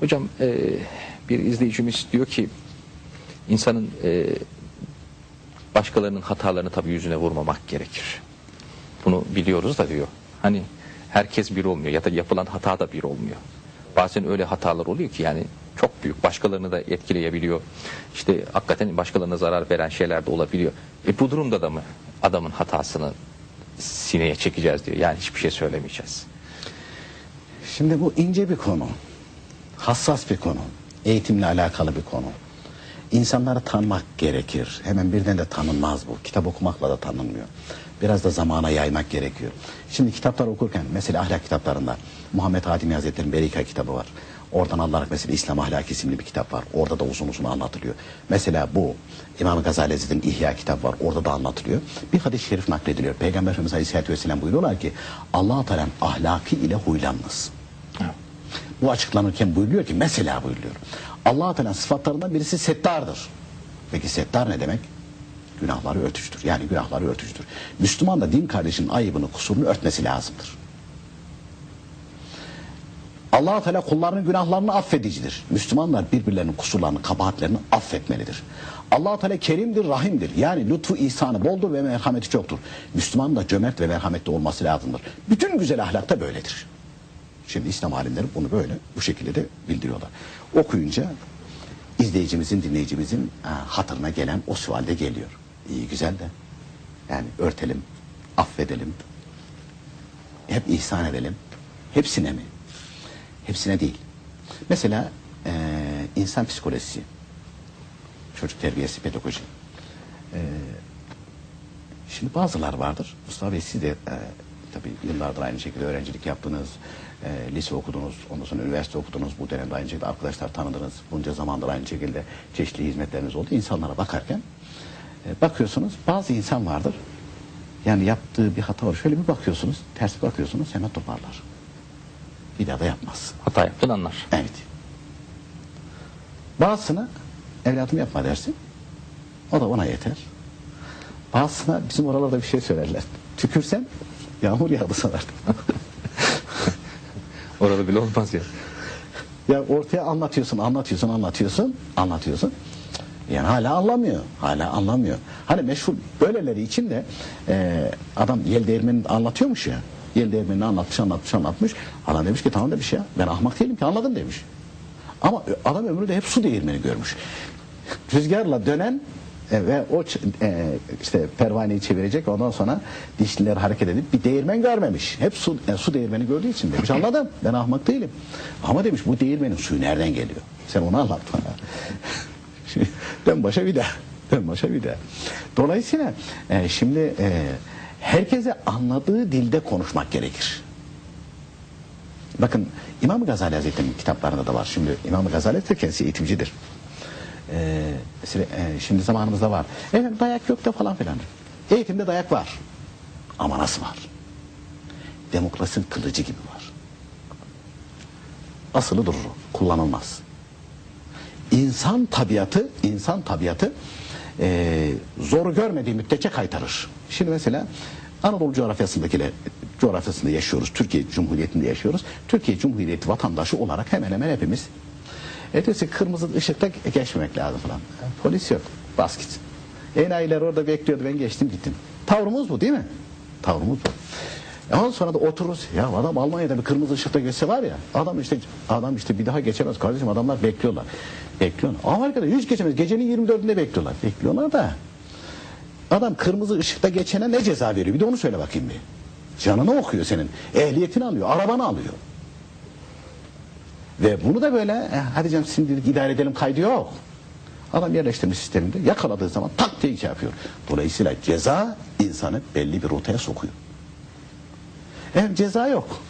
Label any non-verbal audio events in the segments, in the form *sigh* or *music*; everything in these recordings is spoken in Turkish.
Hocam e, bir izleyicimiz diyor ki insanın e, başkalarının hatalarını tabii yüzüne vurmamak gerekir. Bunu biliyoruz da diyor. Hani herkes bir olmuyor ya da yapılan hata da bir olmuyor. Bazen öyle hatalar oluyor ki yani çok büyük başkalarını da etkileyebiliyor. İşte hakikaten başkalarına zarar veren şeyler de olabiliyor. E bu durumda da mı adamın hatasını sineye çekeceğiz diyor. Yani hiçbir şey söylemeyeceğiz. Şimdi bu ince bir konu. Hassas bir konu. Eğitimle alakalı bir konu. İnsanları tanımak gerekir. Hemen birden de tanınmaz bu. Kitap okumakla da tanınmıyor. Biraz da zamana yaymak gerekiyor. Şimdi kitaplar okurken mesela ahlak kitaplarında Muhammed Hadimi Hazretleri'nin Berika kitabı var. Oradan alınarak mesela İslam Ahlaki isimli bir kitap var. Orada da uzun uzun anlatılıyor. Mesela bu İmam Gazali Hazretleri'nin İhya kitabı var. Orada da anlatılıyor. Bir hadis-i şerif naklediliyor. Peygamber Efendimiz Aleyhisselatü Vesselam buyuruyorlar ki Allah-u Teala'nın ahlakı ile huylanınız. Bu açıklanırken buyuruyor ki mesela buyuruyor. Allah-u Teala'nın sıfatlarından birisi settardır. Peki settar ne demek? Günahları örtüştür. Yani günahları örtüştür. Müslüman da din kardeşinin ayıbını, kusurunu örtmesi lazımdır. allah Teala kullarının günahlarını affedicidir. Müslümanlar birbirlerinin kusurlarını, kabahatlerini affetmelidir. allah Teala kerimdir, rahimdir. Yani lütfu, ihsanı boldur ve merhameti çoktur. Müslüman da cömert ve merhametli olması lazımdır. Bütün güzel ahlak da böyledir. Şimdi İslam alimleri bunu böyle, bu şekilde de bildiriyorlar. Okuyunca izleyicimizin, dinleyicimizin ha, hatırına gelen o sualde geliyor. İyi güzel de. Yani örtelim, affedelim, hep ihsan edelim. Hepsine mi? Hepsine değil. Mesela eee, insan psikolojisi, çocuk terbiyesi, pedagoji. Eee, şimdi bazılar vardır. Mustafa Bey siz de eee tabii yıllardır aynı şekilde öğrencilik yaptınız, eee, lise okudunuz, ondan sonra üniversite okudunuz. Bu dönemde aynı şekilde arkadaşlar tanıdınız. Bunca zamandır aynı şekilde çeşitli hizmetleriniz oldu. İnsanlara bakarken eee, bakıyorsunuz bazı insan vardır. Yani yaptığı bir hata var. Şöyle bir bakıyorsunuz, ters bakıyorsunuz hemen toparlar. Bir daha da yapmaz. Hata yaptın anlar. Evet. Bazısına evladım yapma dersin. O da ona yeter. Bazısına bizim oralarda bir şey söylerler. Tükürsen yağmur yağdı sanar. *laughs* Orada bile olmaz ya. ya ortaya anlatıyorsun, anlatıyorsun, anlatıyorsun, anlatıyorsun. Yani hala anlamıyor. Hala anlamıyor. Hani meşhur böyleleri için de e, adam yel değirmenini anlatıyormuş ya. Yel değirmenini anlatmış, anlatmış, anlatmış. Adam demiş ki tamam demiş ya. Ben ahmak değilim ki anladım demiş. Ama adam ömründe hep su değirmeni görmüş. Rüzgarla dönen e, ve o e, işte pervaneyi çevirecek ondan sonra dişliler hareket edip bir değirmen görmemiş. Hep su, e, su değirmeni gördüğü için demiş anladım ben ahmak değilim. Ama demiş bu değirmenin suyu nereden geliyor? Sen onu anlat bana. *laughs* Dön başa bir daha. Dön başa bir daha. Dolayısıyla e, şimdi e, herkese anladığı dilde konuşmak gerekir. Bakın İmam Gazali Hazretleri'nin kitaplarında da var. Şimdi İmam Gazali de eğitimcidir. Ee, e, şimdi zamanımızda var. Evet dayak yok da falan filan. Eğitimde dayak var. Ama nasıl var? Demokrasinin kılıcı gibi var. Asılı durur. Kullanılmaz. İnsan tabiatı, insan tabiatı e, zor görmediği müddetçe kaytarır. Şimdi mesela Anadolu coğrafyasındakiler coğrafyasında yaşıyoruz. Türkiye Cumhuriyeti'nde yaşıyoruz. Türkiye Cumhuriyeti vatandaşı olarak hemen hemen hepimiz ki kırmızı ışıkta geçmemek lazım falan. Polis yok. Bas gitsin. Enayiler orada bekliyordu. Ben geçtim gittim. Tavrımız bu değil mi? Tavrımız bu. E Ondan sonra da otururuz. Ya adam Almanya'da bir kırmızı ışıkta geçse var ya adam işte adam işte bir daha geçemez kardeşim adamlar bekliyorlar. Bekliyorlar. Amerika'da hiç geçemez. Gecenin 24'ünde bekliyorlar. Bekliyorlar da adam kırmızı ışıkta geçene ne ceza veriyor? Bir de onu söyle bakayım bir. Canını okuyor senin. Ehliyetini alıyor. Arabanı alıyor. Ve bunu da böyle e, hadi canım şimdilik idare edelim kaydı yok. Adam yerleştirme sisteminde yakaladığı zaman tak diye şey yapıyor. Dolayısıyla ceza insanı belli bir rotaya sokuyor. Eğer ceza yok.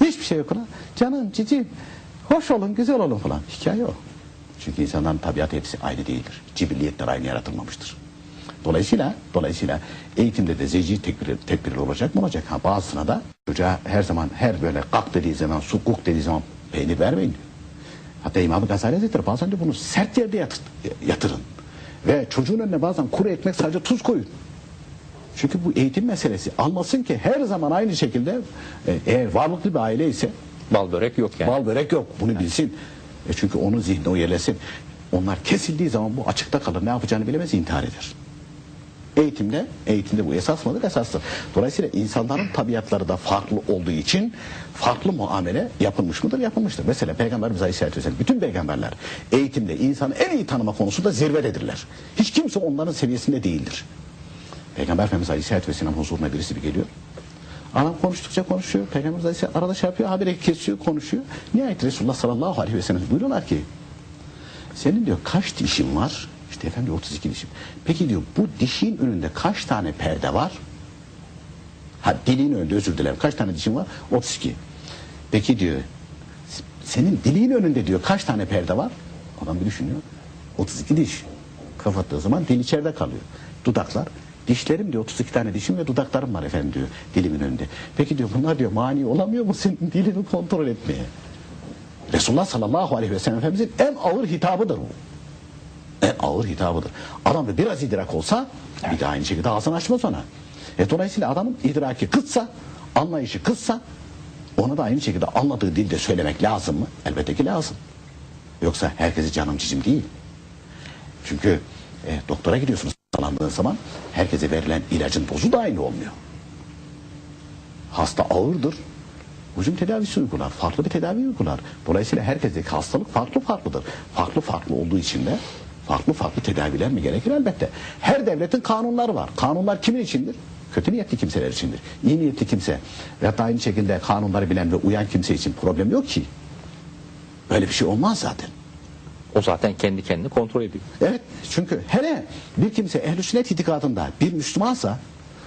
Hiçbir şey yok. lan. Canım cicim hoş olun güzel olun falan. Hikaye yok. Çünkü insanların tabiatı hepsi aynı değildir. Cibilliyetler aynı yaratılmamıştır. Dolayısıyla dolayısıyla eğitimde de zeci tekbir, tedbirli olacak mı olacak? Ha bazısına da çocuğa her zaman her böyle kalk dediği zaman su kuk dediği zaman peynir vermeyin diyor. Hatta İmam-ı Gazali Hazretleri bazen de bunu sert yerde yatır- yatırın. Ve çocuğun önüne bazen kuru ekmek sadece tuz koyun. Çünkü bu eğitim meselesi. Anlasın ki her zaman aynı şekilde e, eğer varlıklı bir aile ise Bal börek yok yani. Bal börek yok. Bunu bilsin. E çünkü onun zihni o yerlesin. Onlar kesildiği zaman bu açıkta kalır. Ne yapacağını bilemez intihar eder. Eğitimde, eğitimde bu esas mıdır? Esastır. Dolayısıyla insanların tabiatları da farklı olduğu için farklı muamele yapılmış mıdır? Yapılmıştır. Mesela Peygamberimiz Aleyhisselatü Vesselam, bütün peygamberler eğitimde insanı en iyi tanıma konusunda zirvededirler. Hiç kimse onların seviyesinde değildir. Peygamber Efendimiz Aleyhisselatü Vesselam huzuruna birisi bir geliyor. Adam konuştukça konuşuyor. Peygamberimiz Aleyhisselam arada şey yapıyor, habire kesiyor, konuşuyor. Nihayet Resulullah sallallahu aleyhi ve sellem buyuruyorlar ki senin diyor kaç dişin var? İşte efendim diyor, 32 dişim. Peki diyor bu dişin önünde kaç tane perde var? Ha diliğin önünde özür dilerim. Kaç tane dişin var? 32. Peki diyor senin diliğin önünde diyor kaç tane perde var? Adam bir düşünüyor. 32 diş. Kapattığı zaman dil içeride kalıyor. Dudaklar. Dişlerim diyor 32 tane dişim ve dudaklarım var efendim diyor dilimin önünde. Peki diyor bunlar diyor mani olamıyor mu senin dilini kontrol etmeye? Resulullah sallallahu aleyhi ve sellem Efendimizin en ağır hitabıdır bu. En ağır hitabıdır. Adam da biraz idrak olsa bir daha aynı şekilde ağzını açmaz ona. E dolayısıyla adamın idraki kıtsa, anlayışı kıtsa ona da aynı şekilde anladığı dilde söylemek lazım mı? Elbette ki lazım. Yoksa herkesi canım cicim değil. Çünkü e, doktora gidiyorsunuz hastalandığın zaman herkese verilen ilacın dozu da aynı olmuyor. Hasta ağırdır. Hücum tedavisi uygular. Farklı bir tedavi uygular. Dolayısıyla herkesteki hastalık farklı farklıdır. Farklı farklı olduğu için de farklı farklı tedaviler mi gerekir elbette. Her devletin kanunları var. Kanunlar kimin içindir? Kötü niyetli kimseler içindir. İyi niyetli kimse ve hatta aynı şekilde kanunları bilen ve uyan kimse için problem yok ki. Böyle bir şey olmaz zaten. O zaten kendi kendini kontrol ediyor. Evet çünkü hele bir kimse ehl-i sünnet itikadında bir Müslümansa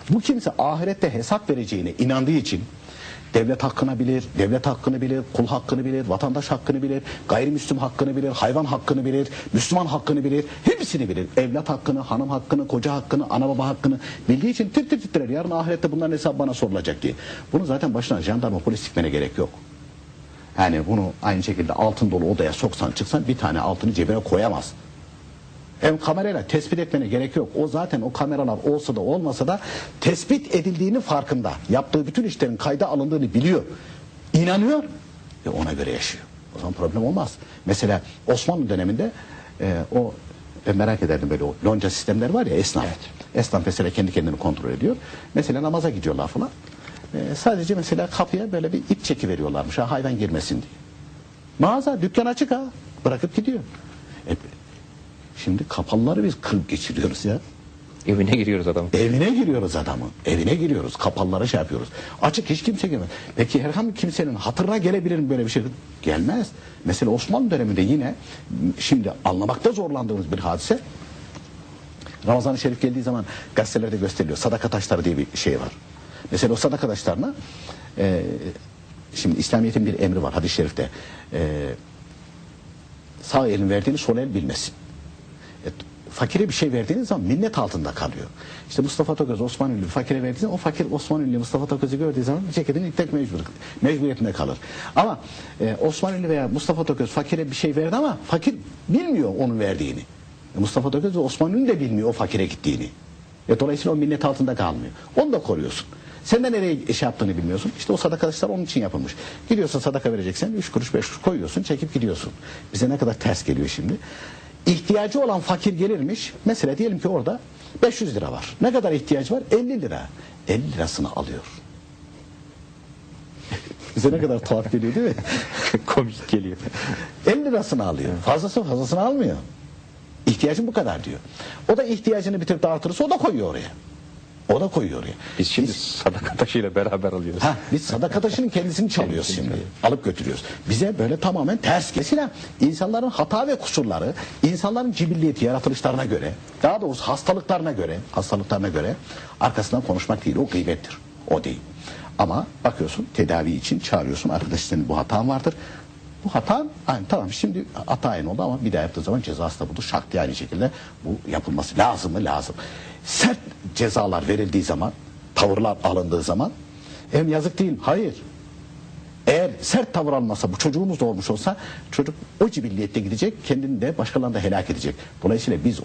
bu kimse ahirette hesap vereceğine inandığı için devlet hakkını bilir, devlet hakkını bilir, kul hakkını bilir, vatandaş hakkını bilir, gayrimüslim hakkını bilir, hayvan hakkını bilir, Müslüman hakkını bilir, hepsini bilir. Evlat hakkını, hanım hakkını, koca hakkını, ana baba hakkını bildiği için tir tir titrer. Yarın ahirette bunların hesabı bana sorulacak diye. Bunu zaten başına jandarma polis dikmene gerek yok. Yani bunu aynı şekilde altın dolu odaya soksan çıksan bir tane altını cebine koyamaz. Hem kamerayla tespit etmene gerek yok. O zaten o kameralar olsa da olmasa da tespit edildiğini farkında. Yaptığı bütün işlerin kayda alındığını biliyor. İnanıyor ve ona göre yaşıyor. O zaman problem olmaz. Mesela Osmanlı döneminde e, o ben merak ederdim böyle o lonca sistemleri var ya esnaf. Esnaf mesela kendi kendini kontrol ediyor. Mesela namaza gidiyorlar falan. E, sadece mesela kapıya böyle bir ip çeki veriyorlarmış ha hayvan girmesin diye. Mağaza dükkan açık ha bırakıp gidiyor. E, Şimdi kapalıları biz kırıp geçiriyoruz ya. Evine giriyoruz adam. Evine giriyoruz adamın. Evine giriyoruz. Kapalılara şey yapıyoruz. Açık hiç kimse girmez. Peki herhangi kimsenin hatırına gelebilir mi böyle bir şey? Gelmez. Mesela Osmanlı döneminde yine şimdi anlamakta zorlandığımız bir hadise Ramazan-ı Şerif geldiği zaman gazetelerde gösteriliyor. Sadaka taşları diye bir şey var. Mesela o sadaka taşlarına e, şimdi İslamiyet'in bir emri var hadis-i şerifte. E, sağ elin verdiğini sol el bilmesin. E, fakire bir şey verdiğiniz zaman minnet altında kalıyor. İşte Mustafa Toköz Osman Ünlü fakire verdiği zaman o fakir Osman Ünlü Mustafa Toköz'ü gördüğü zaman ceketini itmek mecbur, mecburiyetinde kalır. Ama e, Osman Ünlü veya Mustafa Toköz fakire bir şey verdi ama fakir bilmiyor onun verdiğini. E, Mustafa Toköz ve Osman Ünlü de bilmiyor o fakire gittiğini. E, dolayısıyla o minnet altında kalmıyor. Onu da koruyorsun. Sen de nereye şey yaptığını bilmiyorsun. İşte o sadakalar onun için yapılmış. Gidiyorsun sadaka vereceksen 3 kuruş 5 kuruş koyuyorsun çekip gidiyorsun. Bize ne kadar ters geliyor şimdi. İhtiyacı olan fakir gelirmiş. Mesela diyelim ki orada 500 lira var. Ne kadar ihtiyacı var? 50 lira. 50 lirasını alıyor. *laughs* Bize ne kadar tuhaf geliyor değil mi? *laughs* Komik geliyor. 50 lirasını alıyor. Fazlası fazlasını almıyor. İhtiyacım bu kadar diyor. O da ihtiyacını bitirip dağıtırsa o da koyuyor oraya. O da koyuyor oraya. Biz şimdi sadaka taşıyla beraber alıyoruz. Ha, biz sadaka taşının kendisini çalıyoruz şimdi. Alıp götürüyoruz. Bize böyle tamamen ters. Mesela insanların hata ve kusurları, insanların cibilliyeti, yaratılışlarına göre, daha doğrusu hastalıklarına göre, hastalıklarına göre arkasından konuşmak değil. O gıybettir. O değil. Ama bakıyorsun tedavi için çağırıyorsun. Arkadaş senin bu hatan vardır. Bu hata aynı tamam şimdi hata aynı oldu ama bir daha yaptığı zaman cezası da budur. Şart diye aynı şekilde bu yapılması lazım mı? Lazım. Sert cezalar verildiği zaman, tavırlar alındığı zaman hem yazık değil? Hayır. Eğer sert tavır almasa bu çocuğumuz da olmuş olsa çocuk o cibilliyette gidecek kendini de başkalarını da helak edecek. Dolayısıyla biz